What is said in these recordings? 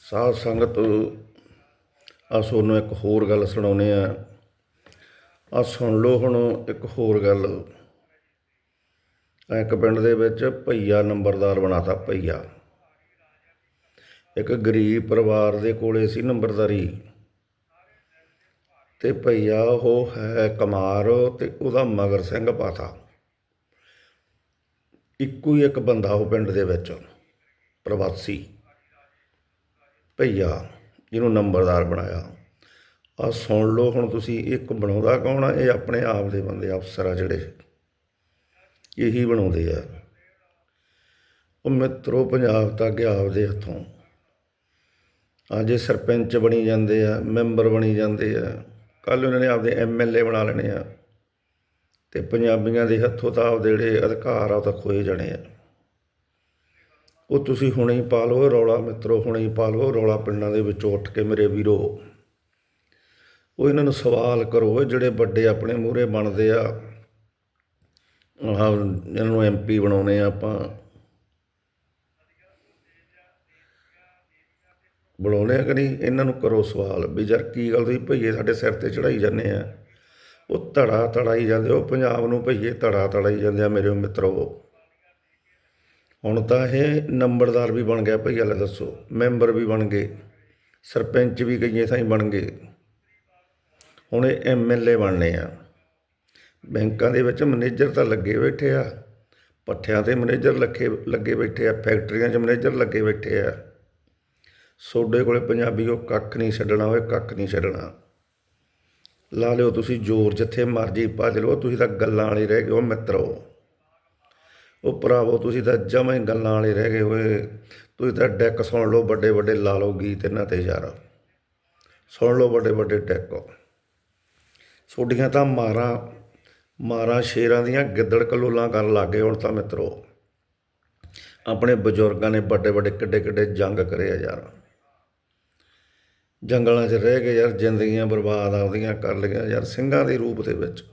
ਸਾਧ ਸੰਗਤ ਆ ਤੁਹਾਨੂੰ ਇੱਕ ਹੋਰ ਗੱਲ ਸੁਣਾਉਨੇ ਆ ਆ ਸੁਣ ਲਓ ਹੁਣ ਇੱਕ ਹੋਰ ਗੱਲ। ਇੱਕ ਪਿੰਡ ਦੇ ਵਿੱਚ ਭਈਆ ਨੰਬਰਦਾਰ ਬਣਾਤਾ ਭਈਆ। ਇੱਕ ਗਰੀਬ ਪਰਿਵਾਰ ਦੇ ਕੋਲੇ ਸੀ ਨੰਬਰਦਾਰੀ। ਤੇ ਭਈਆ ਉਹ ਹੈ ਕਮਾਰ ਤੇ ਉਹਦਾ ਮਗਰ ਸਿੰਘ ਪਾਤਾ। ਇੱਕੋ ਹੀ ਇੱਕ ਬੰਦਾ ਉਹ ਪਿੰਡ ਦੇ ਵਿੱਚ, ਪ੍ਰਵਾਸੀ। ਭਈਆ, ਜਿਹਨੂੰ ਨੰਬਰਦਾਰ ਬਣਾਇਆ। ਆ ਸੁਣ ਲਓ ਹੁਣ ਤੁਸੀਂ ਇੱਕ ਬਣਾਉਂਦਾ ਕੌਣ ਆ? ਇਹ ਆਪਣੇ ਆਪ ਦੇ ਬੰਦੇ, ਅਫਸਰ ਆ ਜਿਹੜੇ। ਇਹੀ ਬਣਾਉਂਦੇ ਆ। ਉਹ ਮਿੱਤਰੋ, ਪੰਜਾਬ ਤਾਂ ਗਿਆ ਆਪਦੇ ਹੱਥੋਂ। ਆ ਜੇ ਸਰਪੰਚ ਬਣੀ ਜਾਂਦੇ ਆ, ਮੈਂਬਰ ਬਣੀ ਜਾਂਦੇ ਆ। ਕੱਲ ਉਹਨਾਂ ਨੇ ਆਪਦੇ ਐਮਐਲਏ ਬਣਾ ਲੈਣੇ ਆ। ਤੇ ਪੰਜਾਬੀਆਂ ਦੇ ਹੱਥੋਂ ਤਾਂ ਆਪਦੇ ਜਿਹੜੇ ਅਧਿਕਾਰ ਆ, ਉਹ ਤਾਂ ਖੋਏ ਜਾਣੇ ਆ। ਉਹ ਤੁਸੀਂ ਹੁਣੇ ਹੀ ਪਾ ਲਓ ਰੌਲਾ ਮਿੱਤਰੋ, ਹੁਣੇ ਹੀ ਪਾ ਲਓ, ਰੌਲਾ ਪਿੰਡਾਂ ਦੇ ਵਿੱਚੋਂ ਉੱਠ ਕੇ ਮੇਰੇ ਵੀਰੋ। ਉਹ ਇਹਨਾਂ ਨੂੰ ਸਵਾਲ ਕਰੋ, ਇਹ ਜਿਹੜੇ ਵੱਡੇ ਆਪਣੇ ਮੂਹਰੇ ਬਣਦੇ ਆ, ਆਹ ਇਹਨਾਂ ਨੂੰ ਐਮਪੀ ਬਣਾਉਣੇ ਆ ਆਪਾਂ। ਬਣਾਉਣੇ ਆ ਕਿ ਨਹੀਂ? ਇਹਨਾਂ ਨੂੰ ਕਰੋ ਸਵਾਲ ਵੀ ਯਾਰ ਕੀ ਗੱਲ ਤੁਸੀਂ ਭਈਏ ਸਾਡੇ ਸਿਰ ਤੇ ਚੜਾਈ ਜਾਂਦੇ ਆ। ਉਹ ਧੜਾ ਧੜਾਈ ਜਾਂਦੇ ਉਹ ਪੰਜਾਬ ਨੂੰ ਭਈਏ ਧੜਾ ਧੜਾਈ ਜਾਂਦੇ ਆ ਮੇਰੇ ਮਿੱਤਰੋ। ਹੁਣ ਤਾਂ ਇਹ ਨੰਬਰਦਾਰ ਵੀ ਬਣ ਗਿਆ ਭਈਆ ਲੈ ਦੱਸੋ, ਮੈਂਬਰ ਵੀ ਬਣ ਗਏ, ਸਰਪੰਚ ਵੀ ਕਈਏ ਥਾਈਂ ਬਣ ਗਏ। ਹੁਣ ਇਹ ਐਮਐਲਏ ਬਣਨੇ ਆ। ਬੈਂਕਾਂ ਦੇ ਵਿੱਚ ਮੈਨੇਜਰ ਤਾਂ ਲੱਗੇ ਬੈਠੇ ਆ, ਪੱਠਿਆਂ ਤੇ ਮੈਨੇਜਰ ਲੱਗੇ ਲੱਗੇ ਬੈਠੇ ਆ, ਫੈਕਟਰੀਆਂ 'ਚ ਮੈਨੇਜਰ ਲੱਗੇ ਬੈਠੇ ਆ। ਸੋਡੇ ਕੋਲੇ ਪੰਜਾਬੀ ਉਹ ਕੱਖ ਨਹੀਂ ਛੱਡਣਾ ਓਏ ਕੱਖ ਨਹੀਂ ਛੱਡਣਾ। ਲਾ ਲਿਓ ਤੁਸੀਂ ਜ਼ੋਰ, ਜਿੱਥੇ ਮਰਜ਼ੀ ਭੱਜ ਲਓ ਤੁਸੀਂ ਤਾਂ ਗੱਲਾਂ ਵਾਲੇ ਰਹਿ ਗਏ ਹੋ, ਮਿੱਤਰੋ। ਉਹ ਭਰਾਵੋ, ਤੁਸੀਂ ਤਾਂ ਜਮੇ ਗੱਲਾਂ ਵਾਲੇ ਰਹਿ ਗਏ ਹੋਏ। ਤੁਸੀਂ ਤਾਂ ਡੈਕ ਸੁਣ ਲਓ, ਵੱਡੇ ਵੱਡੇ ਲਾ ਲਓ ਗੀਤ ਇਹਨਾਂ ਤੇ ਯਾਰ। ਸੁਣ ਲਓ ਵੱਡੇ ਵੱਡੇ ਡੈਕ। ਛੋਡੀਆਂ ਤਾਂ ਮਾਰਾਂ ਮਾਰਾਂ ਸ਼ੇਰਾਂ ਦੀਆਂ ਗਿੱਦੜ ਕਲੋਲਾਂ ਕਰਨ ਲੱਗੇ ਹੁਣ ਤਾਂ ਮਿੱਤਰੋ। ਆਪਣੇ ਬਜ਼ੁਰਗਾਂ ਨੇ ਵੱਡੇ ਵੱਡੇ ਕਿੱਡੇ ਕਿੱਡੇ ਜੰਗ ਕਰੇ ਆ ਯਾਰ। ਜੰਗਲਾਂ 'ਚ ਰਹਿ ਗਏ ਯਾਰ, ਜ਼ਿੰਦਗੀਆਂ ਬਰਬਾਦ ਆਉਂਦੀਆਂ ਕਰ ਲਈਆਂ ਯਾਰ, ਸਿੰਘਾਂ ਦੇ ਰੂਪ ਦੇ ਵਿੱਚ।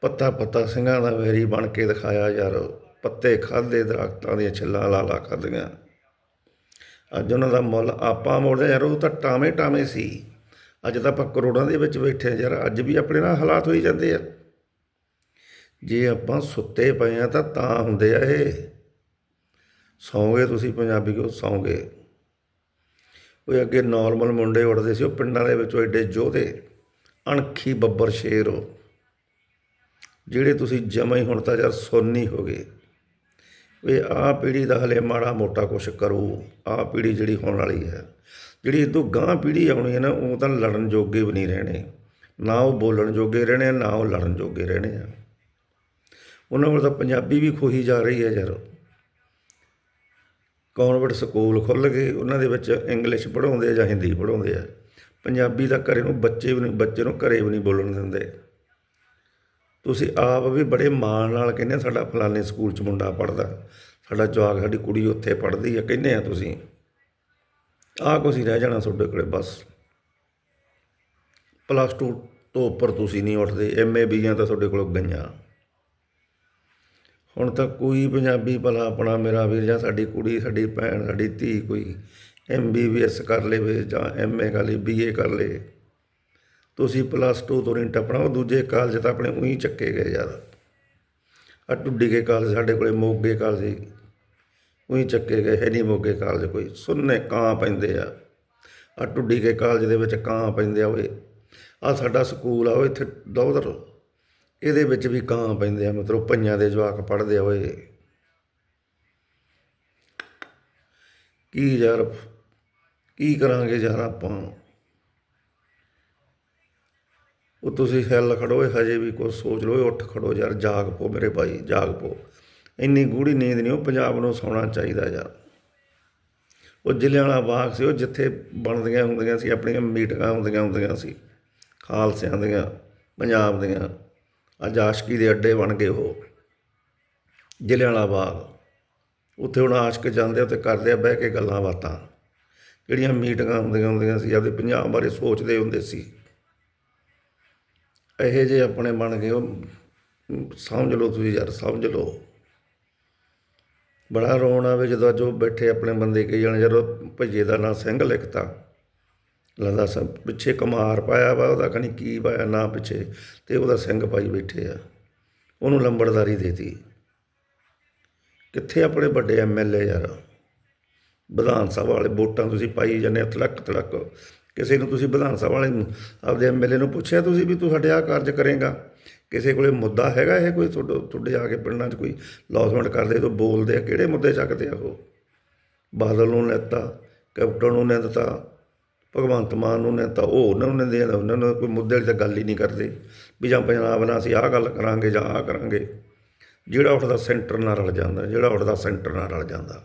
ਪੱਤਾ ਪੱਤਾ ਸਿੰਘਾਂ ਦਾ ਵੈਰੀ ਬਣ ਕੇ ਦਿਖਾਇਆ ਯਾਰ। ਪੱਤੇ ਖਾਦੇ ਦਰਖਤਾਂ ਦੀਆਂ ਛਿੱਲਾਂ ਲਾ ਲਾ ਖਾਦੀਆਂ ਅੱਜ ਉਹਨਾਂ ਦਾ ਮੁੱਲ ਆਪਾਂ ਮੋੜਦੇ ਯਾਰ, ਉਹ ਤਾਂ ਟਾਵੇਂ ਟਾਵੇਂ ਸੀ। ਅੱਜ ਤਾਂ ਆਪਾਂ ਕਰੋੜਾਂ ਦੇ ਵਿੱਚ ਬੈਠੇ ਹਾਂ ਯਾਰ, ਅੱਜ ਵੀ ਆਪਣੇ ਨਾਲ ਹਾਲਾਤ ਹੋਈ ਜਾਂਦੇ ਆ। ਜੇ ਆਪਾਂ ਸੁੱਤੇ ਪਏ ਆ ਤਾਂ ਤਾਂ ਹੁੰਦੇ ਆ ਇਹ। ਸੌਂਗੇ ਤੁਸੀਂ ਪੰਜਾਬੀ ਕੋ ਸੌਂਗੇ? ਉਹ ਅੱਗੇ ਨਾਰਮਲ ਮੁੰਡੇ ਉੱਡਦੇ ਸੀ, ਉਹ ਪਿੰਡਾਂ ਦੇ ਵਿੱਚੋਂ ਐਡੇ ਯੋਧੇ ਅਣਖੀ ਬੱਬਰ ਸ਼ੇਰ ਉਹ। ਜਿਹੜੇ ਤੁਸੀਂ ਜਮਾਂ ਹੀ ਹੁਣ ਤਾਂ ਯਾਰ ਸੋਨੀ ਹੋ ਗਏ। ਵੀ ਆਹ ਪੀੜ੍ਹੀ ਦਾ ਹਲੇ ਮਾੜਾ ਮੋਟਾ ਕੁਛ ਕਰੋ ਆਹ ਪੀੜ੍ਹੀ ਜਿਹੜੀ ਹੋਣ ਵਾਲੀ ਹੈ। ਜਿਹੜੀ ਇਹ ਤੋਂ ਗਾਂ ਪੀੜ੍ਹੀ ਆਉਣੀ ਹੈ ਨਾ ਉਹ ਤਾਂ ਲੜਨ ਜੋਗੇ ਵੀ ਨਹੀਂ ਰਹਿਣੇ। ਨਾ ਉਹ ਬੋਲਣ ਜੋਗੇ ਰਹਿਣੇ ਆ, ਨਾ ਉਹ ਲੜਨ ਜੋਗੇ ਰਹਿਣੇ ਆ। ਉਹਨਾਂ ਕੋਲ ਤਾਂ ਪੰਜਾਬੀ ਵੀ ਖੋਹੀ ਜਾ ਰਹੀ ਹੈ ਯਾਰ। ਕੌਨਵੈਂਟ ਸਕੂਲ ਖੁੱਲ੍ਹ ਗਏ ਉਹਨਾਂ ਦੇ ਵਿੱਚ ਇੰਗਲਿਸ਼ ਪੜ੍ਹਾਉਂਦੇ ਆ ਜਾਂ ਹਿੰਦੀ ਪੜ੍ਹਾਉਂਦੇ ਆ। ਪੰਜਾਬੀ ਦਾ ਘਰੇ ਨੂੰ ਬੱਚੇ ਵੀ ਨਹੀਂ ਬੱਚੇ ਨੂੰ ਘਰੇ ਵੀ ਨਹੀਂ ਬੋਲਣ ਦਿੰਦੇ। ਤੁਸੀਂ ਆਪ ਵੀ ਬੜੇ ਮਾਣ ਨਾਲ ਕਹਿੰਦੇ ਸਾਡਾ ਫਲਾਣੇ ਸਕੂਲ 'ਚ ਮੁੰਡਾ ਪੜਦਾ ਸਾਡਾ ਜਵਾਕ, ਸਾਡੀ ਕੁੜੀ ਉੱਥੇ ਪੜ੍ਹਦੀ ਆ, ਕਹਿੰਦੇ ਆ ਤੁਸੀਂ। ਆਹ ਕੁਛ ਹੀ ਰਹਿ ਜਾਣਾ ਤੁਹਾਡੇ ਕੋਲੇ, ਬਸ। ਪਲੱਸ 2 ਤੋਂ ਉੱਪਰ ਤੁਸੀਂ ਨਹੀਂ ਉੱਠਦੇ ਐਮਏ ਬੀਆਂ ਤਾਂ ਤੁਹਾਡੇ ਕੋਲ ਗਈਆਂ। ਹੁਣ ਤਾਂ ਕੋਈ ਪੰਜਾਬੀ ਭਲਾ ਆਪਣਾ ਮੇਰਾ ਵੀਰ ਜਾਂ ਸਾਡੀ ਕੁੜੀ, ਸਾਡੀ ਭੈਣ, ਸਾਡੀ ਧੀ ਕੋਈ ਐਮਬੀਬੀਐਸ ਕਰ ਲਵੇ ਜਾਂ ਐਮਏ ਕਰ ਲੇ ਬੀਏ ਕਰ ਲੇ ਤੁਸੀਂ ਪਲੱਸ 2 ਤੋਂ ਨਹੀਂ ਟੱਪਣਾ ਉਹ ਦੂਜੇ ਕਾਲਜ ਤਾਂ ਆਪਣੇ ਉਹੀ ਚੱਕੇ ਗਏ ਯਾਰ। ਆ ਟੁੱਡੀ ਕੇ ਕਾਲਜ ਸਾਡੇ ਕੋਲੇ, ਮੋਗੇ ਕਾਲਜ ਉਹੀ ਚੱਕੇ ਗਏ, ਹੈ ਨਹੀਂ ਮੋਗੇ ਕਾਲਜ ਕੋਈ। ਸੁੰਨੇ ਕਾਂ ਪੈਂਦੇ ਆ। ਆ ਟੁੱਡੀ ਕੇ ਕਾਲਜ ਦੇ ਵਿੱਚ ਕਾਂ ਪੈਂਦੇ ਆ ਓਏ। ਆ ਸਾਡਾ ਸਕੂਲ ਆ ਉਹ ਇੱਥੇ ਦੌਦਰ ਇਹਦੇ ਵਿੱਚ ਵੀ ਕਾਂ ਪੈਂਦੇ ਆ, ਮਤਲਬ ਪਈਆਂ ਦੇ ਜਵਾਕ ਪੜ੍ਹਦੇ ਆ ਓਏ। ਕੀ ਯਾਰ, ਕੀ ਕਰਾਂਗੇ ਯਾਰ ਆਪਾਂ? ਉਹ ਤੁਸੀਂ ਹਿੱਲ ਖੜੋ ਏ ਹਜੇ ਵੀ ਕੁਛ ਸੋਚ ਲਓ ਏ ਉੱਠ ਖੜੋ ਯਾਰ, ਜਾਗ ਪੋ ਮੇਰੇ ਭਾਈ, ਜਾਗ ਪੋ ਇੰਨੀ ਗੂੜੀ ਨੀਂਦ ਨਹੀਂ, ਉਹ ਪੰਜਾਬ ਨੂੰ ਸੌਣਾ ਚਾਹੀਦਾ ਯਾਰ। ਉਹ ਜ਼ਿਲ੍ਹਿਆਂ ਵਾਲਾ ਬਾਗ ਸੀ, ਉਹ ਜਿੱਥੇ ਬਣਦੀਆਂ ਹੁੰਦੀਆਂ ਸੀ, ਆਪਣੀਆਂ ਮੀਟਿੰਗਾਂ ਹੁੰਦੀਆਂ ਹੁੰਦੀਆਂ ਸੀ, ਖਾਲਸਿਆਂ ਦੀਆਂ, ਪੰਜਾਬ ਦੀਆਂ, ਅੱਜ ਆਸ਼ਕੀ ਦੇ ਅੱਡੇ ਬਣ ਗਏ ਉਹ, ਜ਼ਿਲ੍ਹਿਆਂ ਵਾਲਾ ਬਾਗ। ਉੱਥੇ ਹੁਣ ਆਸ਼ਕ ਜਾਂਦੇ, ਉੱਥੇ ਕਰਦੇ ਆ, ਬਹਿ ਕੇ ਗੱਲਾਂ ਬਾਤਾਂ। ਜਿਹੜੀਆਂ ਮੀਟਿੰਗਾਂ ਹੁੰਦੀਆਂ ਹੁੰਦੀਆਂ ਸੀ, ਆਪਦੇ ਪੰਜਾਬ ਬਾਰੇ ਸੋਚਦੇ ਹੁੰਦੇ ਸੀ। ਇਹੋ ਜਿਹੇ ਆਪਣੇ ਬਣ ਗਏ, ਉਹ ਸਮਝ ਲਓ ਤੁਸੀਂ ਯਾਰ, ਸਮਝ ਲਓ। ਬੜਾ ਰੋਣ ਆਵੇ ਜਦੋਂ ਅੱਜ ਉਹ ਬੈਠੇ ਆਪਣੇ ਬੰਦੇ ਕਈ ਜਾਣ, ਜਦੋਂ ਭਈਏ ਦਾ ਨਾਂ ਸਿੰਘ ਲਿਖਤਾ। ਲੰਦਾ ਸਭ ਪਿੱਛੇ ਕਮਾਰ ਪਾਇਆ ਵਾ, ਉਹਦਾ ਕਨੀ ਕੀ ਪਾਇਆ, ਨਾ ਪਿੱਛੇ, ਤੇ ਉਹਦਾ ਸਿੰਘ ਪਾਈ ਬੈਠੇ ਆ। ਉਹਨੂੰ ਲੰਬੜਦਾਰੀ ਦੇਤੀ। ਕਿੱਥੇ ਆਪਣੇ ਵੱਡੇ ਐਮਐਲਏ ਯਾਰ? ਵਿਧਾਨ ਸਭਾ ਵਾਲੇ ਵੋਟਾਂ ਤੁਸੀਂ ਪਾਈ ਜਾਂਦੇ ਹੋ ਤਲਕ ਤਲਕ ਕਿਸੇ ਨੂੰ ਤੁਸੀਂ ਵਿਧਾਨ ਸਭਾ ਵਾਲੇ ਨੂੰ, ਆਪਦੇ ਐਮਐਲਏ ਨੂੰ ਪੁੱਛਿਆ ਤੁਸੀਂ ਵੀ ਤੂੰ ਸਾਡੇ ਆਹ ਕਾਰਜ ਕਰੇਗਾ? ਕਿਸੇ ਕੋਲੇ ਮੁੱਦਾ ਹੈਗਾ ਇਹ ਕੋਈ ਤੁਹਾਡੇ ਤੁਹਾਡੇ ਆ ਕੇ ਪਿੰਡਾਂ 'ਚ ਕੋਈ ਲੌਸਮੈਂਟ ਕਰਦੇ ਤੋਂ ਬੋਲਦੇ ਆ, ਕਿਹੜੇ ਮੁੱਦੇ ਚੱਕਦੇ ਆ ਉਹ? ਬਾਦਲ ਨੂੰ ਨੇਤਾ, ਕੈਪਟਨ ਨੂੰ ਨੇ ਭਗਵੰਤ ਮਾਨ ਨੂੰ ਨੇ ਤਾਂ ਉਹ ਉਹਨਾਂ ਨੂੰ ਦੇ ਉਹਨਾਂ ਨੂੰ ਕੋਈ ਮੁੱਦੇ ਵਾਲੀ ਤਾਂ ਗੱਲ ਹੀ ਨਹੀਂ ਕਰਦੇ। ਵੀ ਜਾਂ ਪੰਜਾਬ ਨਾਲ ਅਸੀਂ ਆਹ ਗੱਲ ਕਰਾਂਗੇ ਜਾਂ ਆਹ ਕਰਾਂਗੇ। ਜਿਹੜਾ ਉੱਠਦਾ ਸੈਂਟਰ ਨਾਲ ਰਲ ਜਾਂਦਾ, ਜਿਹੜਾ ਉੱਠਦਾ ਸੈਂਟਰ ਨਾਲ ਰਲ ਜਾਂਦਾ।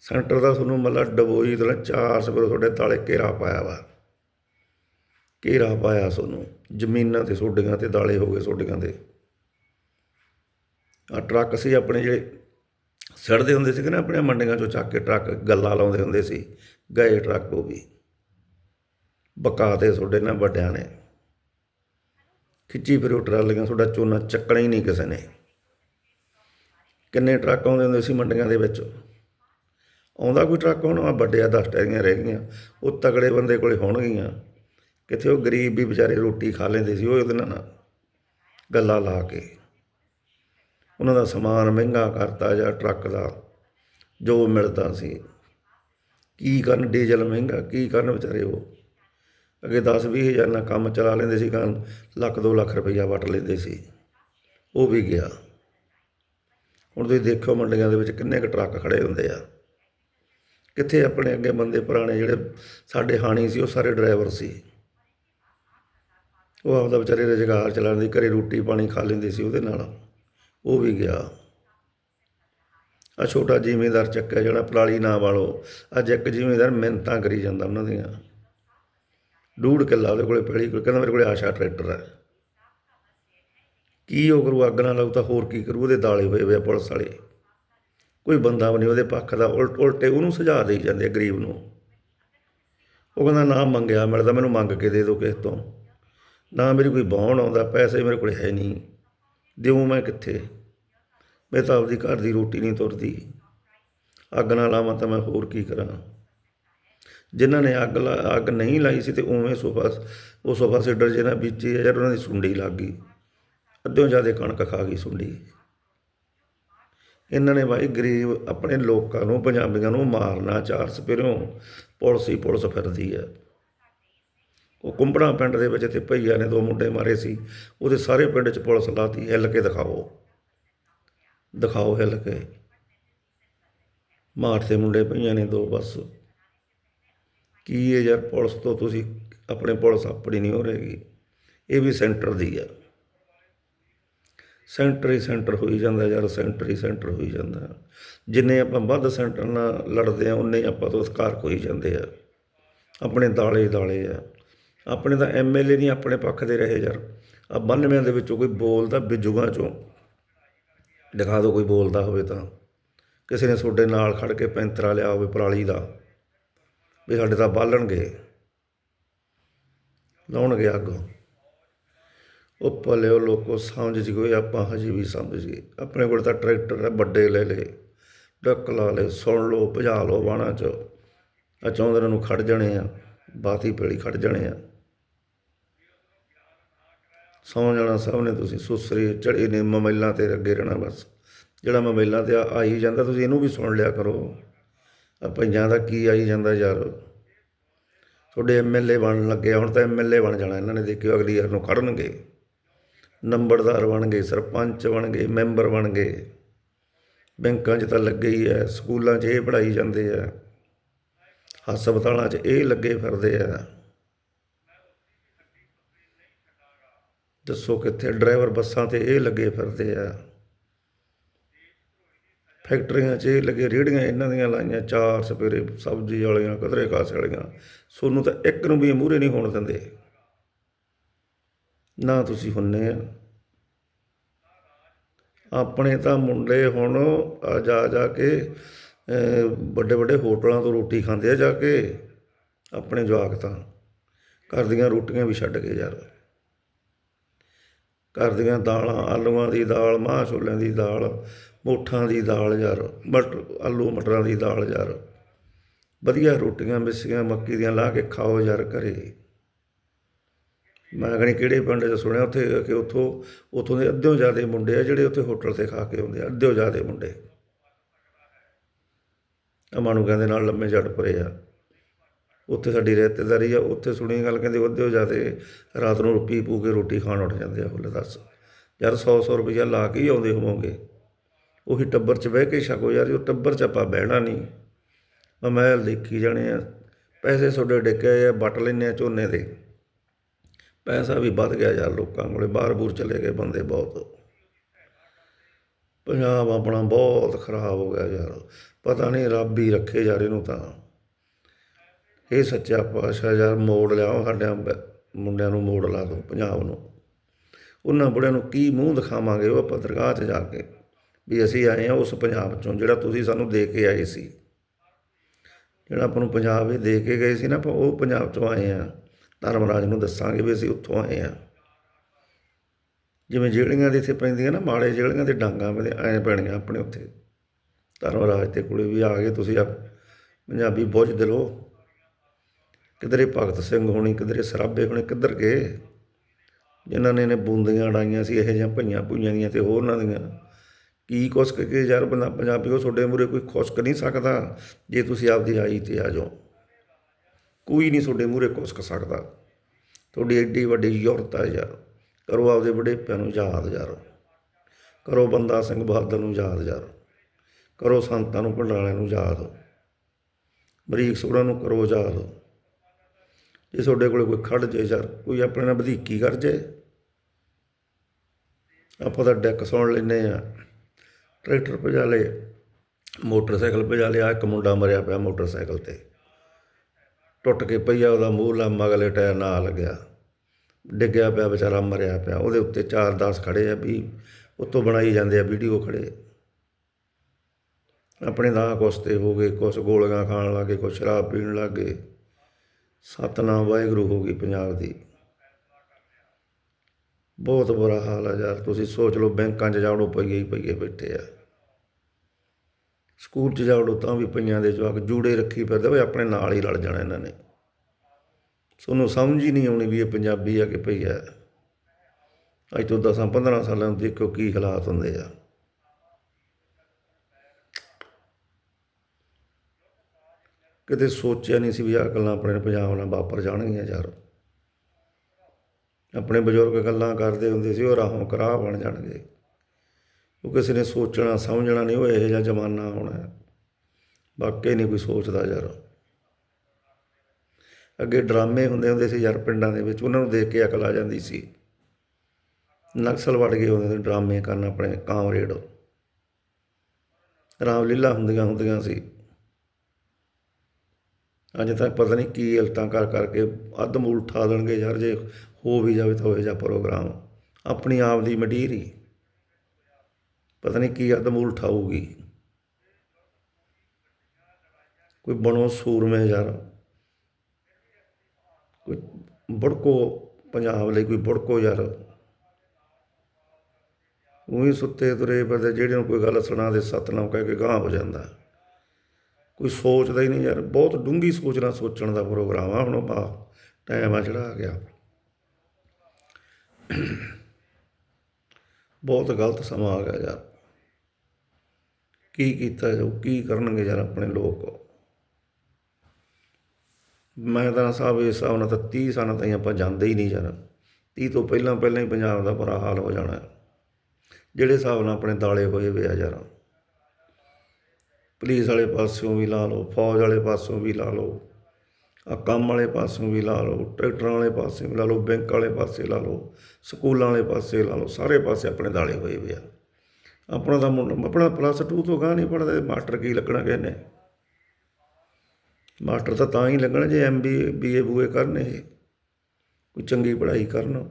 ਸੈਂਟਰ ਦਾ ਤੁਹਾਨੂੰ ਮਤਲਬ ਡਬੋਈ ਤੋਂ ਚਾਰ ਸਪਰ ਤੁਹਾਡੇ ਤਾਲੇ ਘੇਰਾ ਪਾਇਆ ਵਾ। ਘੇਰਾ ਪਾਇਆ ਤੁਹਾਨੂੰ। ਜ਼ਮੀਨਾਂ ਤੇ ਸੋਡੀਆਂ ਤੇ ਦਾਲੇ ਹੋ ਗਏ ਸੋਡੀਆਂ ਦੇ। ਆ ਟਰੱਕ ਸੀ ਆਪਣੇ ਜਿਹੜੇ ਸੜਦੇ ਹੁੰਦੇ ਸੀ ਕਿ ਨਾ ਆਪਣੇ ਮੰਡੀਆਂ ਚੋਂ ਚੱਕ ਕੇ ਟਰੱਕ ਗੱਲਾਂ ਲਾਉਂਦੇ ਹੁੰਦੇ ਸੀ। ਗਏ ਟਰੱਕ ਉਹ ਵੀ। ਬਕਾ ਤੇ ਤੁਹਾਡੇ ਨਾਲ ਵੱਡਿਆਂ ਨੇ। ਖਿੱਚੀ ਫਿਰ ਉਹ ਟਰਾਲੀਆਂ, ਤੁਹਾਡਾ ਚੋਨਾ ਚੱਕਣਾ ਹੀ ਨਹੀਂ ਕਿਸੇ ਨੇ। ਕਿੰਨੇ ਟਰੱਕ ਆਉਂਦੇ ਹੁੰਦੇ ਸੀ ਮੰਡੀਆਂ ਦੇ ਵਿੱਚ? ਆਉਂਦਾ ਕੋਈ ਟਰੱਕ ਹੁਣ ਆ ਵੱਡੇ ਆ 10 ਟੈਰੀਆਂ ਰਹਿ ਗਈਆਂ। ਉਹ ਤਗੜੇ ਬੰਦੇ ਕੋਲੇ ਹੋਣਗੀਆਂ ਕਿਤੇ ਉਹ ਗਰੀਬ ਵੀ ਵਿਚਾਰੇ ਰੋਟੀ ਖਾ ਲੈਂਦੇ ਸੀ, ਉਹ ਉਹਦੇ ਨਾਲ ਗੱਲਾਂ ਲਾ ਕੇ। ਉਹਨਾਂ ਦਾ ਸਮਾਨ ਮਹਿੰਗਾ ਕਰਤਾ ਜਾਂ ਟਰੱਕ ਦਾ, ਜੋ ਮਿਲਦਾ ਸੀ। ਕੀ ਕਰਨ ਡੀਜ਼ਲ ਮਹਿੰਗਾ, ਕੀ ਕਰਨ ਵਿਚਾਰੇ ਉਹ? ਅੱਗੇ 10 ਵੀਹ ਹਜ਼ਾਰ ਨਾਲ ਕੰਮ ਚਲਾ ਲੈਂਦੇ ਸੀ ਕਾਂ ਲੱਖ 2 ਲੱਖ ਰੁਪਈਆ ਵਟ ਲੈਂਦੇ ਸੀ। ਉਹ ਵੀ ਗਿਆ। ਹੁਣ ਤੁਸੀਂ ਦੇਖੋ ਮੰਡੀਆਂ ਦੇ ਵਿੱਚ ਕਿੰਨੇ ਕੁ ਟਰੱਕ ਖੜੇ ਹੁੰਦੇ ਆ। ਕਿੱਥੇ ਆਪਣੇ ਅੱਗੇ ਬੰਦੇ ਪੁਰਾਣੇ ਜਿਹੜੇ ਸਾਡੇ ਹਾਣੀ ਸੀ, ਉਹ ਸਾਰੇ ਡਰਾਈਵਰ ਸੀ। ਉਹ ਆਪਦਾ ਵਿਚਾਰੇ ਰੁਜ਼ਗਾਰ ਚਲਾਉਂਦੇ ਦੀ ਘਰੇ ਰੋਟੀ ਪਾਣੀ ਖਾ ਲੈਂਦੇ ਸੀ ਉਹਦੇ ਨਾਲ। ਉਹ ਵੀ ਗਿਆ। ਆ ਛੋਟਾ ਜ਼ਿਮੀਂਦਾਰ ਚੱਕਿਆ ਜਿਹੜਾ ਪਰਾਲੀ ਨਾ ਵਾਲੋ। ਅੱਜ ਇੱਕ ਜ਼ਿਮੀਂਦਾਰ ਮਿਹਨਤਾਂ ਕਰੀ ਜਾਂਦਾ ਉਹਨਾਂ ਦੀਆਂ। ਡੂੜ ਕਿੱਲਾ ਉਹਦੇ ਕੋਲੇ ਪਹਿਲੀ ਕੋਲ, ਕਹਿੰਦਾ ਮੇਰੇ ਕੋਲੇ ਆਸ਼ਾ ਟਰੈਕਟਰ ਹੈ। ਕੀ ਉਹ ਕਰੂ, ਅੱਗ ਨਾਲ ਲਾਊ ਤਾਂ ਹੋਰ ਕੀ ਕਰੂ, ਉਹਦੇ ਦਾਲੇ ਹੋਏ ਹੋਏ ਪੁਲਿਸ ਵਾਲੇ। ਕੋਈ ਬੰਦਾ ਵੀ ਨਹੀਂ ਉਹਦੇ ਪੱਖ ਦਾ, ਉਲਟ, ਉਲਟੇ ਉਹਨੂੰ ਸੁਝਾਅ ਦੇਈ ਜਾਂਦੇ ਗਰੀਬ ਨੂੰ। ਉਹ ਕਹਿੰਦਾ, ਨਾ ਮੰਗਿਆ ਮਿਲਦਾ, ਮੈਨੂੰ ਮੰਗ ਕੇ ਦੇ ਦਿਓ ਕਿਸ ਤੋਂ। ਨਾ ਮੇਰੀ ਕੋਈ ਬੌਣ ਆਉਂਦਾ ਪੈਸੇ ਮੇਰੇ ਕੋਲ ਹੈ ਨਹੀਂ। ਦਿਉ ਮੈਂ ਕਿੱਥੇ? ਮੈਂ ਤਾਂ ਆਪਦੀ ਘਰ ਦੀ ਰੋਟੀ ਨਹੀਂ ਤੁਰਦੀ। ਅੱਗ ਨਾ ਲਾਵਾਂ ਤਾਂ ਮੈਂ ਹੋਰ ਕੀ ਕਰਾਂ? ਜਿਨ੍ਹਾਂ ਨੇ ਅੱਗ ਲਾ, ਅੱਗ ਨਹੀਂ ਲਾਈ ਸੀ ਤੇ ਉਵੇਂ ਸੋਫਾ, ਉਹ ਸੋਫਾ ਸੀਡਰ ਜਿਹਨਾਂ ਵਿੱਚ ਯਾਰ ਉਹਨਾਂ ਦੀ ਸੁੰਡੀ ਲੱਗ ਗਈ। ਅੱਧਿਓਂ ਜ਼ਿਆਦਾ ਕਣਕ ਖਾ ਗਈ ਸੁੰਡੀ। ਇਹਨਾਂ ਨੇ ਬਾਈ ਗਰੀਬ ਆਪਣੇ ਲੋਕਾਂ ਨੂੰ, ਪੰਜਾਬੀਆਂ ਨੂੰ ਮਾਰਨਾ, ਚਾਰ ਸਪਿਰਿਓਂ। ਪੁਲਿਸ ਹੀ ਪੁਲਿਸ ਫਿਰਦੀ ਹੈ ਉਹ ਕੁੰਬੜਾ ਪਿੰਡ ਦੇ ਵਿੱਚ ਤੇ ਭਈਆ ਨੇ ਦੋ ਮੁੰਡੇ ਮਾਰੇ ਸੀ। ਉਹਦੇ ਸਾਰੇ ਪਿੰਡ 'ਚ ਪੁਲਿਸ ਲਾਤੀ, ਹਿੱਲ ਕੇ ਦਿਖਾਓ। ਦਿਖਾਓ ਹਿੱਲ ਕੇ। ਮਾਰਤੇ ਮੁੰਡੇ ਭਈਆ ਨੇ ਦੋ ਬਸ। ਕੀ ਹੈ ਯਾਰ ਪੁਲਿਸ ਤੋਂ ਤੁਸੀਂ, ਆਪਣੇ ਪੁਲਿਸ ਆਪਣੀ ਨਹੀਂ ਹੋ ਰਹੇਗੀ ਇਹ ਵੀ ਸੈਂਟਰ ਦੀ ਆ। ਸੈਂਟਰ ਹੀ ਸੈਂਟਰ ਹੋਈ ਜਾਂਦਾ ਯਾਰ, ਸੈਂਟਰ ਹੀ ਸੈਂਟਰ ਹੋਈ ਜਾਂਦਾ। ਜਿੰਨੇ ਆਪਾਂ ਵੱਧ ਸੈਂਟਰ ਨਾਲ ਲੜਦੇ ਆ, ਉਨੇ ਆਪਾਂ ਤੋਂ ਅਧਿਕਾਰ ਹੋਈ ਜਾਂਦੇ ਆ। ਆਪਣੇ ਦਾਲੇ ਦਾਲੇ ਆ। ਆਪਣੇ ਤਾਂ ਐਮਐਲਏ ਨਹੀਂ ਆਪਣੇ ਪੱਖ ਦੇ ਰਹੇ ਯਾਰ। ਆ 92 ਦੇ ਵਿੱਚੋਂ ਕੋਈ ਬੋਲਦਾ ਬਿਜੂਗਾ ਚੋਂ। ਦਿਖਾ ਦਿਓ ਕੋਈ ਬੋਲਦਾ ਹੋਵੇ ਤਾਂ। ਕਿਸੇ ਨੇ ਤੁਹਾਡੇ ਨਾਲ ਖੜ ਕੇ ਪੈਂਤਰਾ ਲਿਆ ਹੋਵੇ ਪਰਾਲੀ ਦਾ, ਵੀ ਸਾਡੇ ਤਾਂ ਬਾਲਣਗੇ। ਲਾਉਣਗੇ ਅੱਗ। ਉਹ ਭਲਿਓ ਲੋਕੋ, ਸਮਝ ਜੀ ਆਪਾਂ ਹਜੇ ਵੀ ਸਮਝ ਗਏ। ਆਪਣੇ ਕੋਲ ਤਾਂ ਟਰੈਕਟਰ ਹੈ, ਵੱਡੇ ਲੈ ਲੈ ਡੱਕ ਲਾ ਲੈ ਸੁਣ ਲਓ, ਭਜਾ ਲਓ ਬਾਣਾ ਚ। ਆ ਚੌਂਦਰਾਂ ਨੂੰ ਖੜ ਜਾਣੇ ਆ, ਬਾਤੀ ਪੇੜੀ ਖੜ ਜਾਣੇ ਆ। ਸੌਂ ਜਾਣਾ ਸਭ ਨੇ ਤੁਸੀਂ ਸੁਸਰੀ, ਚੜੇ ਨੇ ਮੋਬਾਈਲਾਂ ਤੇ ਅੱਗੇ ਰਹਿਣਾ ਬਸ। ਜਿਹੜਾ ਮੋਬਾਈਲਾਂ ਤੇ ਆਈ ਜਾਂਦਾ, ਤੁਸੀਂ ਇਹਨੂੰ ਵੀ ਸੁਣ ਲਿਆ ਕਰੋ। ਆ ਪੰਜਾਂ ਦਾ ਕੀ ਆਈ ਜਾਂਦਾ ਯਾਰ। ਤੁਹਾਡੇ ਐਮਐਲਏ ਬਣਨ ਲੱਗੇ ਹੁਣ ਤਾਂ ਐਮਐਲਏ ਬਣ ਜਾਣਾ, ਇਹਨਾਂ ਨੇ ਦੇਖਿਓ ਅਗਲੀ ਯਾਰ ਨੂੰ ਖੜਨਗੇ। ਨੰਬਰਦਾਰ ਬਣ ਗਏ, ਸਰਪੰਚ ਬਣ ਗਏ, ਮੈਂਬਰ ਬਣ ਗਏ। ਬੈਂਕਾਂ 'ਚ ਤਾਂ ਲੱਗੇ ਹੀ ਐ ਸਕੂਲਾਂ 'ਚ ਇਹ ਪੜਾਈ ਜਾਂਦੇ ਆ। ਹਸਪਤਾਲਾਂ 'ਚ ਇਹ ਲੱਗੇ ਫਿਰਦੇ ਆ। ਦੱਸੋ ਕਿੱਥੇ ਡਰਾਈਵਰ ਬੱਸਾਂ ਤੇ ਇਹ ਲੱਗੇ ਫਿਰਦੇ ਆ। ਫੈਕਟਰੀਆਂ 'ਚ ਇਹ ਲੱਗੇ ਰੇੜੀਆਂ ਇਹਨਾਂ ਦੀਆਂ ਲਾਈਆਂ, ਚਾਰ ਸਪੇਰੇ ਸਬਜ਼ੀ ਵਾਲੀਆਂ, ਕਦਰੇ ਕਾਸੇ ਵਾਲੀਆਂ। ਸੋਨੂੰ ਤਾਂ ਇੱਕ ਨੂੰ ਵੀ ਮੂਹਰੇ ਨਹੀਂ ਹੋਣ ਦਿੰਦੇ। ਨਾ ਤੁਸੀਂ ਹੁੰਨੇ ਆ। ਆਪਣੇ ਤਾਂ ਮੁੰਡੇ ਹੁਣ ਆ ਜਾ ਜਾ ਕੇ ਵੱਡੇ ਵੱਡੇ ਹੋਟਲਾਂ ਤੋਂ ਰੋਟੀ ਖਾਂਦੇ ਆ ਜਾ ਕੇ, ਆਪਣੇ ਜਵਾਕ ਤਾਂ। ਘਰ ਦੀਆਂ ਰੋਟੀਆਂ ਵੀ ਛੱਡ ਕੇ ਯਾਰ। ਘਰ ਦੀਆਂ ਦਾਲਾਂ, ਆਲੂਆਂ ਦੀ ਦਾਲ, ਮਾਂਹ ਛੋਲਿਆਂ ਦੀ ਦਾਲ, ਮੋਠਾਂ ਦੀ ਦਾਲ ਯਾਰ, ਮਟ, ਆਲੂ ਮਟਰਾਂ ਦੀ ਦਾਲ ਯਾਰ। ਵਧੀਆ ਰੋਟੀਆਂ, ਮਿੱਸੀਆਂ, ਮੱਕੀ ਦੀਆਂ ਲਾ ਕੇ ਖਾਓ ਯਾਰ ਘਰੇ। ਮੈਂ ਕਹਿੰਦੀ ਕਿਹੜੇ ਪਿੰਡ 'ਚ ਸੁਣਿਆ ਉੱਥੇ ਕਿ ਉੱਥੋਂ ਉੱਥੋਂ ਦੇ ਅੱਧਿਓ ਜ਼ਿਆਦੇ ਮੁੰਡੇ ਆ ਜਿਹੜੇ ਉੱਥੇ ਹੋਟਲ ਤੇ ਖਾ ਕੇ ਆਉਂਦੇ ਆ, ਅੱਧਿਓ ਜ਼ਿਆਦੇ ਮੁੰਡੇ। ਅਮਾਂ ਨੂੰ ਕਹਿੰਦੇ ਨਾਲ ਲੰਮੇ ਜੱਟ ਪਰੇ ਆ। ਉੱਥੇ ਸਾਡੀ ਰਿਸ਼ਤੇਦਾਰੀ ਆ, ਉੱਥੇ ਸੁਣੀ ਗੱਲ ਕਹਿੰਦੇ ਅੱਧਿਓ ਜ਼ਿਆਦੇ ਰਾਤ ਨੂੰ ਪੀ ਪੂ ਕੇ ਰੋਟੀ ਖਾਣ ਉੱਠ ਜਾਂਦੇ ਆ ਬੋਲੇ ਦੱਸ। ਯਾਰ 100 100 ਰੁਪਈਆ ਲਾ ਕੇ ਹੀ ਆਉਂਦੇ ਹੋਵੋਗੇ। ਉਹੀ ਟੱਬਰ 'ਚ ਬਹਿ ਕੇ ਛਕੋ ਯਾਰ ਉਹ ਟੱਬਰ 'ਚ ਆਪਾਂ ਬਹਿਣਾ ਨਹੀਂ। ਮਮੈਲ ਦੇਖੀ ਜਾਣੇ ਆ, ਪੈਸੇ ਤੁਹਾਡੇ ਡਿੱਗੇ ਆ, ਵੱਟ ਲੈਂਦੇ ਆ ਝੋਨੇ ਦੇ। ਪੈਸਾ ਵੀ ਵੱਧ ਗਿਆ ਯਾਰ ਲੋਕਾਂ ਕੋਲੇ, ਬਾਹਰ ਬੂਰ ਚਲੇ ਗਏ ਬੰਦੇ ਬਹੁਤ। ਪੰਜਾਬ ਆਪਣਾ ਬਹੁਤ ਖਰਾਬ ਹੋ ਗਿਆ ਯਾਰ, ਪਤਾ ਨਹੀਂ ਰੱਬ ਹੀ ਰੱਖੇ ਯਾਰ ਇਹਨੂੰ ਤਾਂ। ਇਹ ਸੱਚਾ ਪਾਤਸ਼ਾਹ ਯਾਰ ਮੋੜ ਲਿਆਓ, ਸਾਡਿਆਂ ਬ- ਮੁੰਡਿਆਂ ਨੂੰ ਮੋੜ ਲਾ ਦੋ ਪੰਜਾਬ ਨੂੰ। ਉਹਨਾਂ ਬੁੜਿਆਂ ਨੂੰ ਕੀ ਮੂੰਹ ਦਿਖਾਵਾਂਗੇ ਉਹ ਪੱਤਰਕਾਰ 'ਚ ਜਾ ਕੇ, ਵੀ ਅਸੀਂ ਆਏ ਆ ਉਸ ਪੰਜਾਬ 'ਚੋਂ, ਜਿਹੜਾ ਤੁਸੀਂ ਸਾਨੂੰ ਦੇ ਕੇ ਆਏ ਸੀ। ਜਿਹੜਾ ਆਪਾਂ ਨੂੰ ਪੰਜਾਬ ਇਹ ਦੇ ਕੇ ਗਏ ਸੀ ਨਾ ਉਹ ਪੰਜਾਬ 'ਚੋਂ ਆਏ ਆ ਧਰਮਰਾਜ ਨੂੰ ਦੱਸਾਂਗੇ ਵੀ ਅਸੀਂ ਉੱਥੋਂ ਆਏ ਆ ਜਿਵੇਂ ਜਿਹੜੀਆਂ ਦੇ ਇੱਥੇ ਪੈਂਦੀਆਂ ਨਾ, ਮਾੜੇ ਜਿਹੜੀਆਂ ਦੇ ਡਾਂਗਾ ਮੇਰੇ ਐ ਪੈਣੀਆਂ ਆਪਣੇ ਉੱਥੇ। ਧਰਮਰਾਜ ਤੇ ਕੋਲੇ ਵੀ ਆ ਗਏ, ਤੁਸੀਂ ਆ ਪੰਜਾਬੀ ਬੁੱਝ ਦਿਲੋ। ਕਿਧਰੇ ਭਗਤ ਸਿੰਘ ਹੋਣੀ, ਕਿਧਰੇ ਸਰਾਬੇ ਹੋਣੇ, ਕਿੱਧਰ ਗਏ? ਜਿਨ੍ਹਾਂ ਨੇ ਨੇ ਬੂੰਦੀਆਂ ਉਡਾਈਆਂ ਸੀ, ਇਹੋ ਜਿਹੀਆਂ ਭਈਆਂ ਭੁਈਆਂ ਦੀਆਂ ਤੇ ਹੋਰਨਾਂ ਦੀਆਂ। ਕੀ ਕੁਛ ਕੇ ਯਾਰ ਪੰਜਾਬੀ ਉਹ ਤੁਹਾਡੇ ਮੂਰੇ ਕੋਈ ਖੁਸ਼ਕ ਨਹੀਂ ਸਕਦਾ, ਜੇ ਤੁਸੀਂ ਆਪਦੀ ਆਈ ਤੇ ਆ ਜਾਓ। ਕੋਈ ਨਹੀਂ ਤੁਹਾਡੇ ਮੂਹਰੇ ਕੁਸਕ ਸਕਦਾ। ਤੁਹਾਡੀ ਐਡੀ ਵੱਡੀ ਯੁਰਤ ਹੈ ਯਾਰ। ਕਰੋ ਆਪਦੇ ਵਡੇਪਿਆਂ ਨੂੰ ਯਾਦ ਯਾਰ। ਕਰੋ ਬੰਦਾ ਸਿੰਘ ਬਹਾਦਰ ਨੂੰ ਯਾਦ ਯਾਰ। ਕਰੋ ਸੰਤਾਂ ਨੂੰ ਭੰਡਾਲਿਆਂ ਨੂੰ ਯਾਦ। ਬਰੀਕ ਸੋੜਾਂ ਨੂੰ ਕਰੋ ਯਾਦ। ਜੇ ਤੁਹਾਡੇ ਕੋਲ ਕੋਈ ਖੜ ਜੇ ਯਾਰ, ਕੋਈ ਆਪਣੇ ਨਾਲ ਵਧੀਕੀ ਕਰ ਜੇ। ਆਪਾਂ ਤਾਂ ਡੈਕ ਸੁਣ ਲੈਨੇ ਆ ਟਰੈਕਟਰ ਭਜਾ ਲਏ, ਮੋਟਰਸਾਈਕਲ ਭਜਾ ਲਿਆ, ਇੱਕ ਮੁੰਡਾ ਮਰਿਆ ਪਿਆ ਮੋਟਰਸਾਈਕਲ ਤੇ। ਟੁੱਟ ਕੇ ਪਈਆ, ਉਹਦਾ ਮੂਹਲਾ ਮਗਲੇ ਟਾਇਰ ਨਾਲ ਲੱਗਿਆ। ਡਿੱਗਿਆ ਪਿਆ, ਵਿਚਾਰਾ ਮਰਿਆ ਪਿਆ। ਉਹਦੇ ਉੱਤੇ 4-10 ਖੜੇ ਆ ਵੀ ਉੱਤੋਂ ਬਣਾਈ ਜਾਂਦੇ ਆ ਵੀਡੀਓ ਖੜੇ। ਆਪਣੇ ਦਾ ਕੁਸਤੇ ਹੋ ਗਏ, ਕੁਛ ਗੋਲੀਆਂ ਖਾਣ ਲੱਗੇ, ਕੁਛ ਸ਼ਰਾਬ ਪੀਣ ਲੱਗੇ। ਸਤਨਾਮ ਵਾਹਿਗੁਰੂ ਹੋ ਗਈ ਪੰਜਾਬ ਦੀ। ਬਹੁਤ ਬੁਰਾ ਹਾਲ ਆ ਯਾਰ, ਤੁਸੀਂ ਸੋਚ ਲਓ ਬੈਂਕਾਂ 'ਚ ਜਾੜੋ ਪਈਏ ਹੀ ਪਈਏ ਬੈਠੇ ਆ। ਸਕੂਲ 'ਚ ਜਾੜੋ ਤਾਂ ਵੀ ਪਈਆਂ ਦੇ ਜਵਾਕ, ਜੂੜੇ ਰੱਖੀ ਫਿਰਦੇ ਓਏ ਆਪਣੇ ਨਾਲ ਹੀ ਲੜ ਜਾਣਾ ਇਹਨਾਂ ਨੇ। ਸੋਨੂੰ ਸਮਝ ਹੀ ਨਹੀਂ ਆਉਣੀ ਵੀ ਇਹ ਪੰਜਾਬੀ ਆ ਕਿ ਭਈਆ ਹੈ। ਅੱਜ ਤੋਂ 10 15 ਸਾਲਾਂ ਨੂੰ ਦੇਖੋ ਕੀ ਹਾਲਾਤ ਹੁੰਦੇ ਆ। ਕਿਤੇ ਸੋਚਿਆ ਨਹੀਂ ਸੀ ਵੀ ਆਹ ਗੱਲਾਂ ਆਪਣੇ ਪੰਜਾਬ ਨਾਲ ਵਾਪਰ ਜਾਣਗੀਆਂ ਯਾਰ। ਆਪਣੇ ਬਜ਼ੁਰਗ ਗੱਲਾਂ ਕਰਦੇ ਹੁੰਦੇ ਸੀ, ਉਹ ਰਾਹੋਂ ਕਰਾਹ ਬਣ ਜਾਣਗੇ। ਉਹ ਕਿਸੇ ਨੇ ਸੋਚਣਾ, ਸਮਝਣਾ ਨਹੀਂ, ਉਹ ਇਹੋ ਜਿਹਾ ਜ਼ਮਾਨਾ ਹੋਣਾ ਹੈ। ਵਾਕਈ ਨਹੀਂ ਕੋਈ ਸੋਚਦਾ ਯਾਰ। ਅੱਗੇ ਡਰਾਮੇ ਹੁੰਦੇ ਹੁੰਦੇ ਸੀ ਯਾਰ ਪਿੰਡਾਂ ਦੇ ਵਿੱਚ, ਉਹਨਾਂ ਨੂੰ ਦੇਖ ਕੇ ਅਕਲ ਆ ਜਾਂਦੀ ਸੀ। ਨਕਸਲ ਵੜ ਗਏ ਹੁੰਦੇ ਸੀ ਡਰਾਮੇ ਕਰਨ ਆਪਣੇ ਕਾਮਰੇਡ। ਰਾਮਲੀਲਾ ਹੁੰਦੀਆਂ ਹੁੰਦੀਆਂ ਸੀ। ਅੱਜ ਤੱਕ ਪਤਾ ਨਹੀਂ ਕੀ ਹਲਤਾਂ ਕਰ ਕਰਕੇ ਅੱਧ ਮੂਲ ਠਾ ਦੇਣਗੇ ਯਾਰ, ਜੇ ਹੋ ਵੀ ਜਾਵੇ ਤਾਂ ਹੋਏ ਜਾ ਪ੍ਰੋਗਰਾਮ। ਆਪਣੀ ਆਪ ਦੀ ਮਡੀਰੀ ਪਤਾ ਨਹੀਂ ਕੀ ਅੱਧ ਮੂਲ ਠਾਊਗੀ ਕੋਈ ਬਣੋ ਸੂਰਮੇ ਯਾਰ। ਕੋਈ ਬੜਕੋ ਪੰਜਾਬ ਲਈ ਕੋਈ ਬੜਕੋ ਯਾਰ। ਉਹੀ ਸੁੱਤੇ ਤੁਰੇ ਫਿਰਦੇ ਜਿਹੜੇ ਨੂੰ ਕੋਈ ਗੱਲ ਸੁਣਾ ਦੇ, ਸਤਨਾਮ ਕਹਿ ਕੇ ਗਾਹ ਹੋ ਜਾਂਦਾ। ਕੋਈ ਸੋਚਦਾ ਹੀ ਨਹੀਂ ਯਾਰ। ਬਹੁਤ ਡੂੰਘੀ ਸੋਚਣਾ ਸੋਚਣ ਦਾ ਪ੍ਰੋਗਰਾਮ ਆ। ਹੁਣ ਬਾ ਟਾਈਮ ਆ, ਜਿਹੜਾ ਆ ਗਿਆ। ਬਹੁਤ ਗਲਤ ਸਮਾਂ ਆ ਗਿਆ ਯਾਰ। ਕੀ ਕੀਤਾ ਜਾਊ, ਕੀ ਕਰਨਗੇ ਯਾਰ ਆਪਣੇ ਲੋਕ? ਮੈਂ ਤਾਂ ਸਾਹਿਬ ਇਸ ਹਿਸਾਬ ਨਾਲ ਤਾਂ 30 ਸਾਲਾਂ ਤਾਈਂ ਆਪਾਂ ਜਾਂਦੇ ਹੀ ਨਹੀਂ ਯਾਰ। 30 ਤੋਂ ਪਹਿਲਾਂ ਪਹਿਲਾਂ ਹੀ ਪੰਜਾਬ ਦਾ ਬੁਰਾ ਹਾਲ ਹੋ ਜਾਣਾ। ਜਿਹੜੇ ਹਿਸਾਬ ਨਾਲ ਆਪਣੇ ਦਾਲੇ ਹੋਏ ਵੇ ਆ ਯਾਰ। ਪੁਲਿਸ ਵਾਲੇ ਪਾਸਿਓਂ ਵੀ ਲਾ ਲਓ, ਫੌਜ ਵਾਲੇ ਪਾਸਿਓਂ ਵੀ ਲਾ ਲਓ। ਆ ਕੰਮ ਵਾਲੇ ਪਾਸਿਓਂ ਵੀ ਲਾ ਲਓ, ਟਰੈਕਟਰਾਂ ਵਾਲੇ ਪਾਸੇ ਵੀ ਲਾ ਲਓ, ਬੈਂਕ ਵਾਲੇ ਪਾਸੇ ਲਾ ਲਓ, ਸਕੂਲਾਂ ਵਾਲੇ ਪਾਸੇ ਲਾ ਲਓ, ਸਾਰੇ ਪਾਸੇ ਆਪਣੇ ਦਾਲੇ ਹੋਏ ਵੇ ਆ। ਆਪਣਾ ਤਾਂ ਮੁੰਡਾ, ਆਪਣਾ ਪਲੱਸ 2 ਤੋਂ ਗਾਂ ਨਹੀਂ ਪੜਦਾ ਮਾਸਟਰ ਕੀ ਲੱਗਣਾ ਕਹਿੰਦੇ ਮਾਸਟਰ ਤਾਂ ਤਾਂ ਹੀ ਲੱਗਣਾ ਜੇ ਐਮ ਬੀ ਬੀ ਬੂਏ ਕਰਨ ਇਹ। ਕੋਈ ਚੰਗੀ ਪੜ੍ਹਾਈ ਕਰਨ।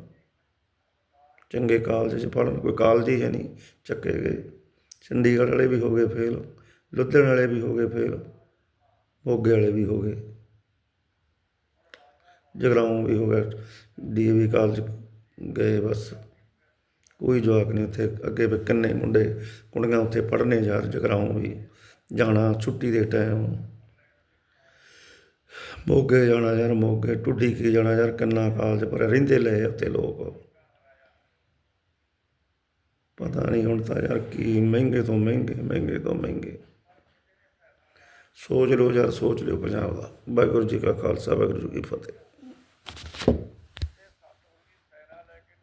ਚੰਗੇ ਕਾਲਜ 'ਚ ਪੜ੍ਹਨ, ਕੋਈ ਕਾਲਜ ਹੀ ਹੈ ਨਹੀਂ, ਚੱਕੇ ਗਏ। ਚੰਡੀਗੜ੍ਹ ਵਾਲੇ ਵੀ ਹੋ ਗਏ ਫੇਲ ਲੁਧਿਆਣੇ ਵਾਲੇ ਵੀ ਹੋ ਗਏ ਫੇਲ ਮੋਗੇ ਵਾਲੇ ਵੀ ਹੋ ਗਏ। ਜਗਰਾਉਂ ਵੀ ਹੋ ਗਿਆ ਡੀਏਵੀ ਕਾਲਜ ਗਏ ਬਸ। ਕੋਈ ਜਵਾਕ ਨਹੀਂ ਉੱਥੇ, ਅੱਗੇ ਵੀ ਕਿੰਨੇ ਮੁੰਡੇ, ਕੁੜੀਆਂ ਉੱਥੇ ਪੜ੍ਹਨੇ ਯਾਰ ਜਗਰਾਉਂ ਵੀ। ਜਾਣਾ ਛੁੱਟੀ ਦੇ ਟਾਈਮ ਮੋਗੇ ਜਾਣਾ ਯਾਰ, ਮੋਗੇ, ਟੁੱਡੀ ਕੀ ਜਾਣਾ ਯਾਰ, ਕਿੰਨਾ ਕਾਲਜ ਪਰ ਰਹਿੰਦੇ ਲਏ ਉੱਥੇ ਲੋਕ। ਪਤਾ ਨਹੀਂ ਹੁਣ ਤਾਂ ਯਾਰ ਕੀ, ਮਹਿੰਗੇ ਤੋਂ ਮਹਿੰਗੇ ਮਹਿੰਗੇ ਤੋਂ ਮਹਿੰਗੇ। ਸੋਚ ਲਓ ਯਾਰ, ਸੋਚ ਲਿਓ ਪੰਜਾਬ ਦਾ। ਵਾਹਿਗੁਰੂ ਜੀ ਕਾ ਖਾਲਸਾ, ਵਾਹਿਗੁਰੂ ਜੀ ਕੀ ਫਤਿਹ। あ!